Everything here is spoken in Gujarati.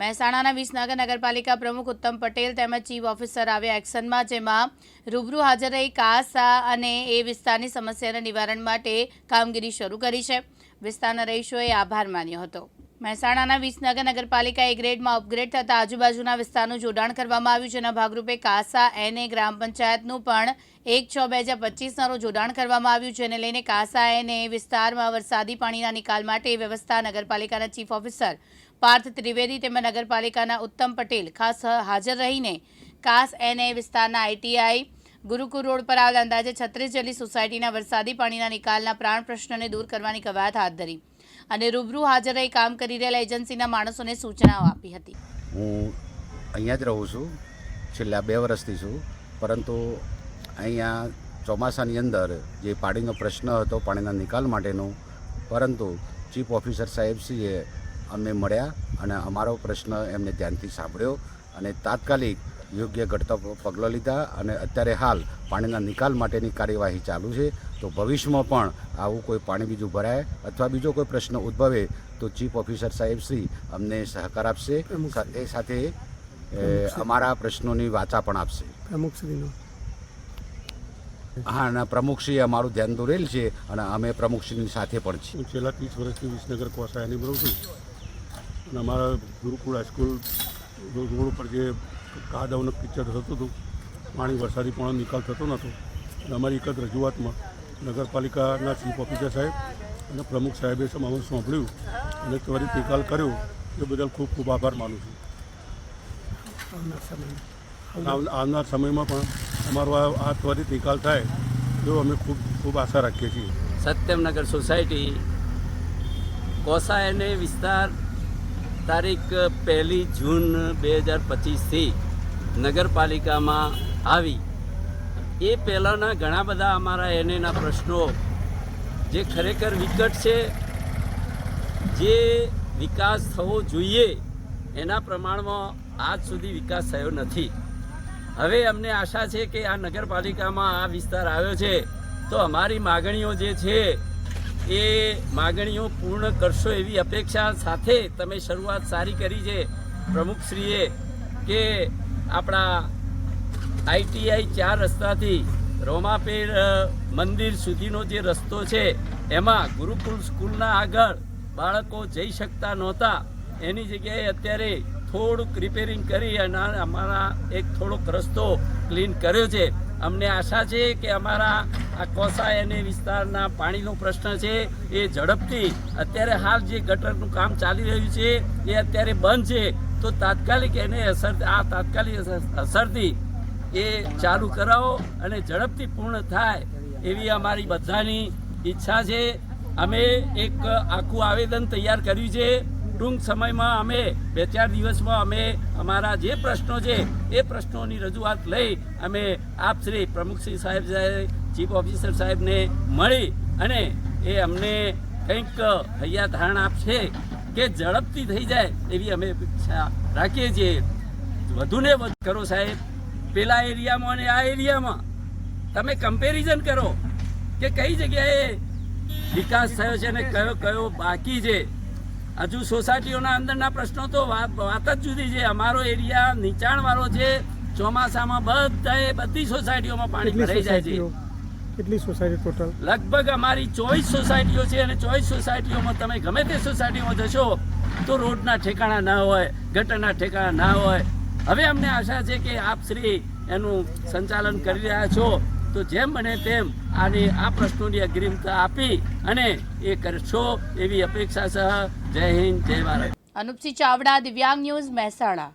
મહેસાણાના વિસનગર નગરપાલિકા પ્રમુખ ઉત્તમ પટેલ તેમજ ચીફ ઓફિસર આવ્યા એક્શનમાં, જેમાં રૂબરૂ હાજર રહી કાસા અને એ વિસ્તારની સમસ્યાના નિવારણ માટે કામગીરી શરૂ કરી છે. વિસ્તારના રહીશોએ આભાર માન્યો હતો. મહેસાણાના વિસનગર નગરપાલિકા એ ગ્રેડમાં અપગ્રેડ થતાં આજુબાજુના વિસ્તારનું જોડાણ કરવામાં આવ્યું, જેના ભાગરૂપે કાસા, એને ગ્રામ પંચાયતનું પણ એક છ બે હજાર પચીસના રોજ જોડાણ કરવામાં આવ્યું, જેને લઈને કાસા, એને વિસ્તારમાં વરસાદી પાણીના નિકાલ માટે વ્યવસ્થા નગરપાલિકાના ચીફ ઓફિસર પાર્થ ત્રિવેદી તેમજ નગરપાલિકાના ઉત્તમ પટેલ ખાસ હાજર રહીને કાસ એને વિસ્તારના આઈટીઆઈ ગુરુકુળ રોડ પર આવેલ અંદાજે છત્રીસ જેટલી સોસાયટીના વરસાદી પાણીના નિકાલના પ્રાણ પ્રશ્નને દૂર કરવાની કવાયત હાથ ધરી અને રૂબરૂ હાજર રહી કામ કરી રહેલા એજન્સીના માણસોને સૂચનાઓ આપી હતી. હું અહીંયા જ રહું છું, છેલ્લા બે વર્ષથી છું, પરંતુ અહીંયા ચોમાસાની અંદર જે પાણીનો પ્રશ્ન હતો, પાણીના નિકાલ માટેનો, પરંતુ ચીફ ઓફિસર સાહેબશ્રીએ અમને મળ્યા અને અમારો પ્રશ્ન એમને ધ્યાનથી સાંભળ્યો અને તાત્કાલિક યોગ્ય ઘટતા પગલાં લીધા અને અત્યારે હાલ પાણીના નિકાલ માટેની કાર્યવાહી ચાલુ છે. તો ભવિષ્યમાં પણ આવું કોઈ પાણી બીજું ભરાય અથવા બીજો કોઈ પ્રશ્ન ઉદ્ભવે તો ચીફ ઓફિસર સાહેબશ્રી અમને સહકાર આપશે. એ સાથે અમારા પ્રશ્નોની વાચા પણ આપશે. પ્રમુખશ્રીનો. હા અને પ્રમુખશ્રી અમારું ધ્યાન દોરેલ છે અને અમે પ્રમુખશ્રીની સાથે પણ છીએ. છેલ્લા ત્રીસ વર્ષથી વિસનગર કોસાયાની બરોબર છું. અને અમારા ગુરુકુળ હાઈસ્કૂલ રોડ ઉપર જે કાદવનું કિચડ થતું હતું, પાણી વરસાદી પણ નિકાલ થતો નહોતો. અને અમારી એક જ રજૂઆતમાં નગરપાલિકાના ચીફ ઓફિસર સાહેબ અને પ્રમુખ સાહેબે અમારું સાંભળ્યું અને ત્વરિત નિકાલ કર્યો. એ બદલ ખૂબ ખૂબ આભાર માનું છું. આવ- આવનાર સમયમાં પણ અમારો આ ત્વરિત નિકાલ થાય એવો અમે ખૂબ ખૂબ આશા રાખીએ છીએ. સત્યમનગર સોસાયટી કોસાયને વિસ્તાર તારીખ પહેલી જૂન બે હજાર પચીસથી નગરપાલિકામાં આવી. એ પહેલાંના ઘણા બધા અમારા એનેના પ્રશ્નો, જે ખરેખર વિકટ છે, જે વિકાસ થવો જોઈએ, એના પ્રમાણમાં આજ સુધી વિકાસ થયો નથી. હવે અમને આશા છે કે આ નગરપાલિકામાં આ વિસ્તાર આવ્યો છે, તો અમારી માગણીઓ જે છે એ માગણીઓ પૂર્ણ કરશો એવી અપેક્ષા સાથે તમે શરૂઆત સારી કરી છે. પ્રમુખશ્રીએ કે આપણા આઈટીઆઈ ચાર રસ્તાથી રોમાપેર મંદિર સુધીનો જે રસ્તો છે, એમાં ગુરુકુળ સ્કૂલના આગળ બાળકો જઈ શકતા નહોતા. એની જગ્યાએ અત્યારે થોડુંક રિપેરિંગ કરી અને અમારા એક થોડોક રસ્તો ક્લીન કર્યો છે. અમને આશા છે કે અમારા આ કોસાય અને વિસ્તારના પાણીનો પ્રશ્ન છે, એ ઝડપથી અત્યારે હાલ જે ગટરનું કામ ચાલી રહ્યું છે, એ અત્યારે બંધ છે. તો તાત્કાલિક એને અસર આ તાત્કાલિક અસર- અસરથી એ ચાલુ કરાવો અને ઝડપથી પૂર્ણ થાય એવી અમારી બધાની ઈચ્છા છે. અમે એક આખું આવેદન તૈયાર કર્યું છે. ટૂંક સમયમાં અમે બે ચાર દિવસમાં અમે અમારા જે પ્રશ્નો છે, એ પ્રશ્નોની રજૂઆત લઈ અમે આપ શ્રી પ્રમુખશ્રી સાહેબ સાહેબ, ચીફ ઓફિસર સાહેબને મળી અને એ અમને કંઈક હૈયા ધારણા આપશે કે ઝડપથી થઈ જાય એવી અમે અપેક્ષા રાખીએ છીએ. વધુને વધુ કરો સાહેબ. પેલા એરિયામાં અને આ એરિયામાં તમે કમ્પેરિઝન કરો કે કઈ જગ્યાએ વિકાસ થયો છે અને કયો કયો બાકી છે. હજુ સોસાયટીઓના અંદરના પ્રશ્નો તો વાત જ જુદી છે. અમારો એરિયા નીચાણવાળો છે. ચોમાસામાં બધાએ બધી સોસાયટીઓમાં પાણી ભરાઈ જાય છે. કેટલી સોસાયટી ટોટલ લગભગ અમારી ચોવીસ સોસાયટીઓ છે અને ચોવીસ સોસાયટીઓમાં તમે ગમે તે સોસાયટીમાં જશો તો રોડના ઠેકાણા ના હોય ગટરના ઠેકાણા ના હોય. હવે અમને આશા છે કે આપ શ્રી એનું સંચાલન કરી રહ્યા છો. તો જેમ બને તેમ આની આ પ્રશ્નોની અગ્રિમતા આપી અને એ કરશો એવી અપેક્ષા સહ જય હિન્દ જય ભારત. અનુપસિંહ ચાવડા દિવ્યાંગ ન્યૂઝ મહેસાણા.